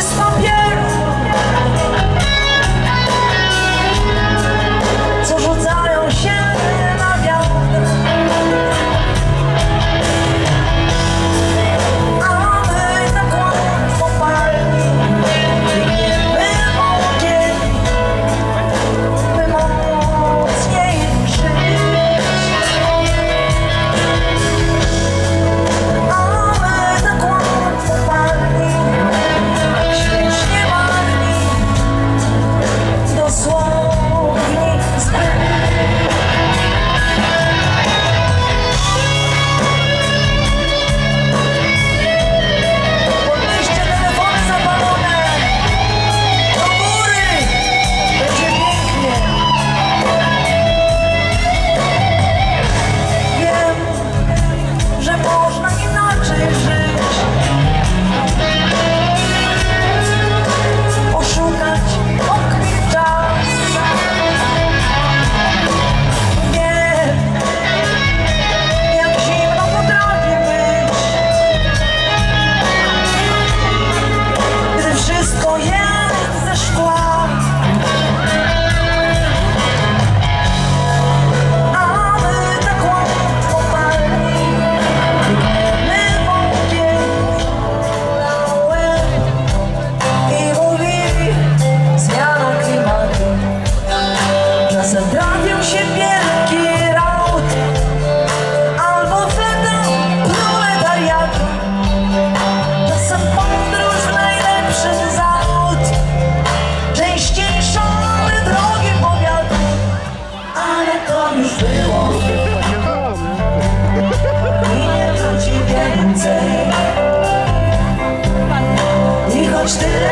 Stop. much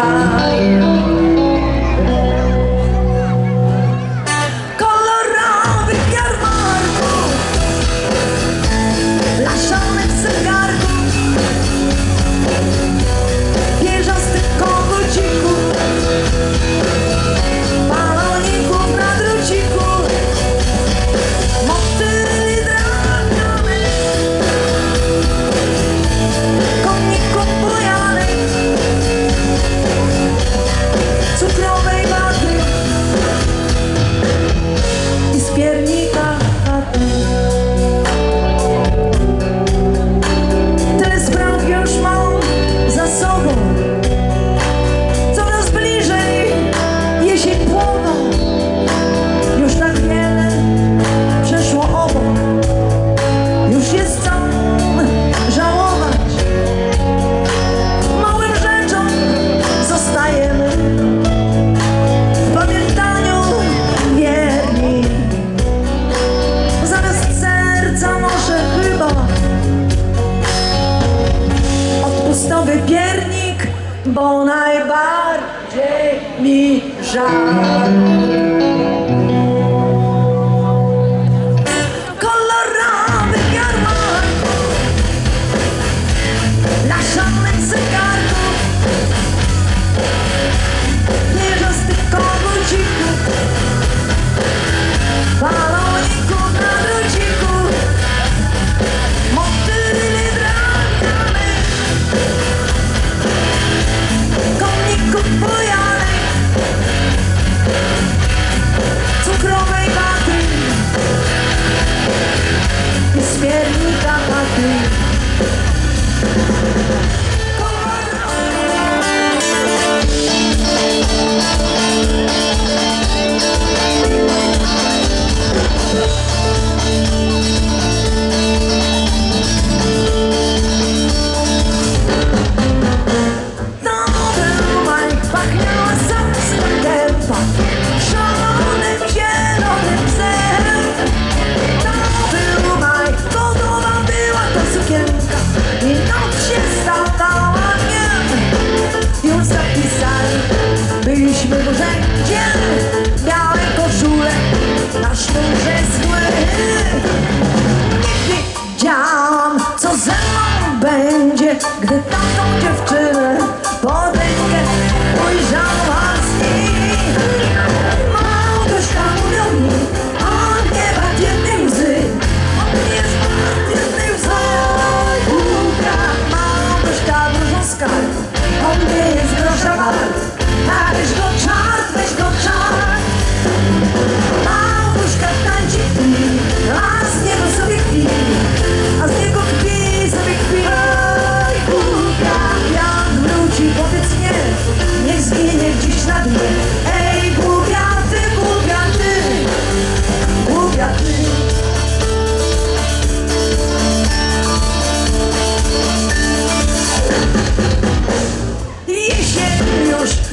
mi bo najbardziej mi żal.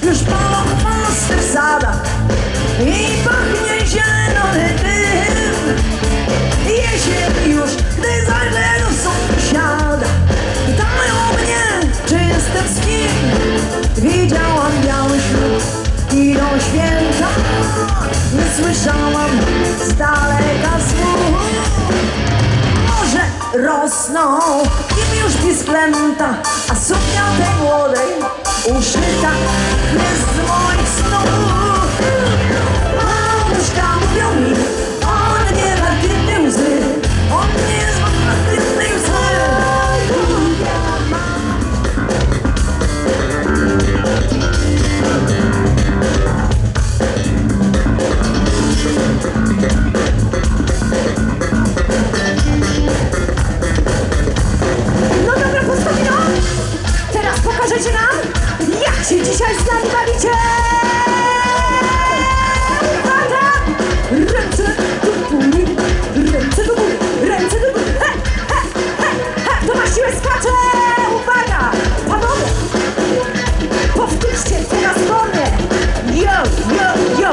Je rosną. Im już pisklęta, a suknia tej młodej Uszyta jest z moich snów Mamuszka mówią mi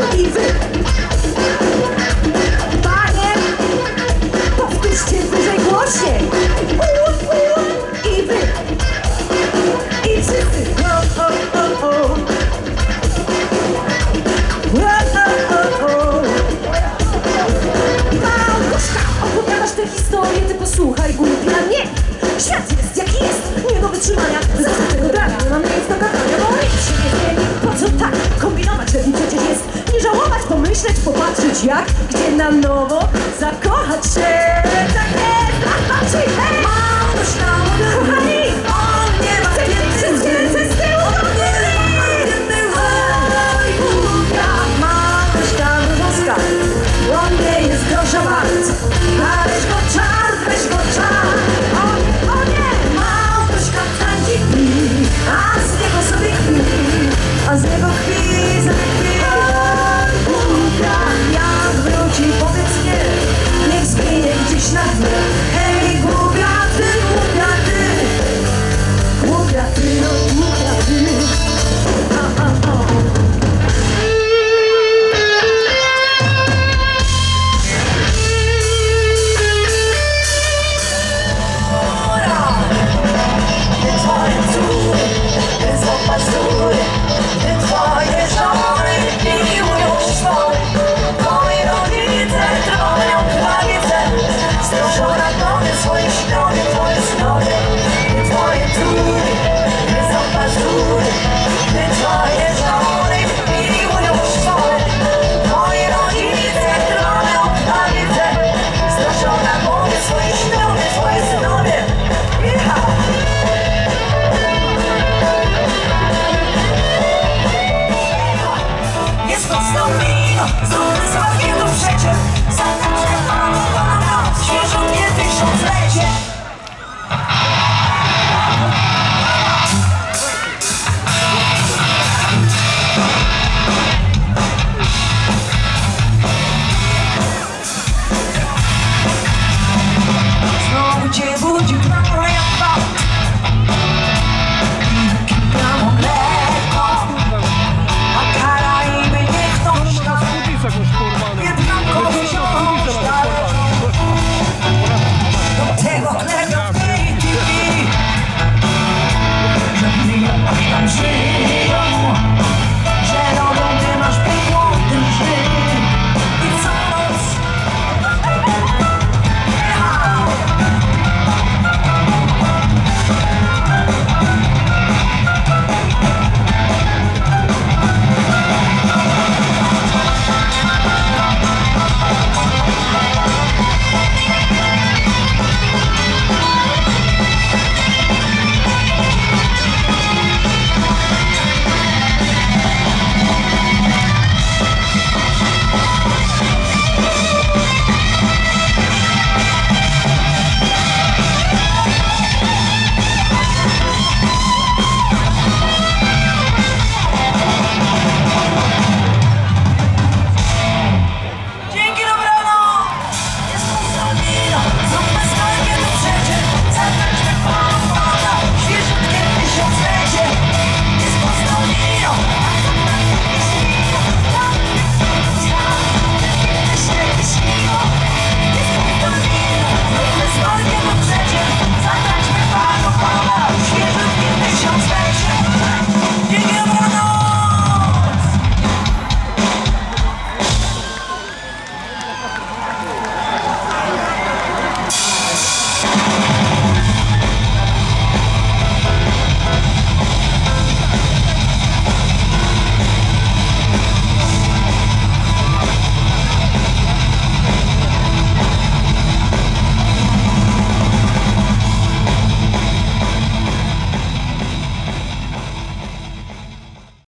rodzicy Panie, powtórzcie wyżej głosie. I wy, i wszyscy. O, o, o, o. O, o, o, o. Małgorzka, opowiadasz tę historię, tylko słuchaj głupi, a nie. Świat jest jaki jest, nie do wytrzymania. jak, gdzie na nowo zakochać się.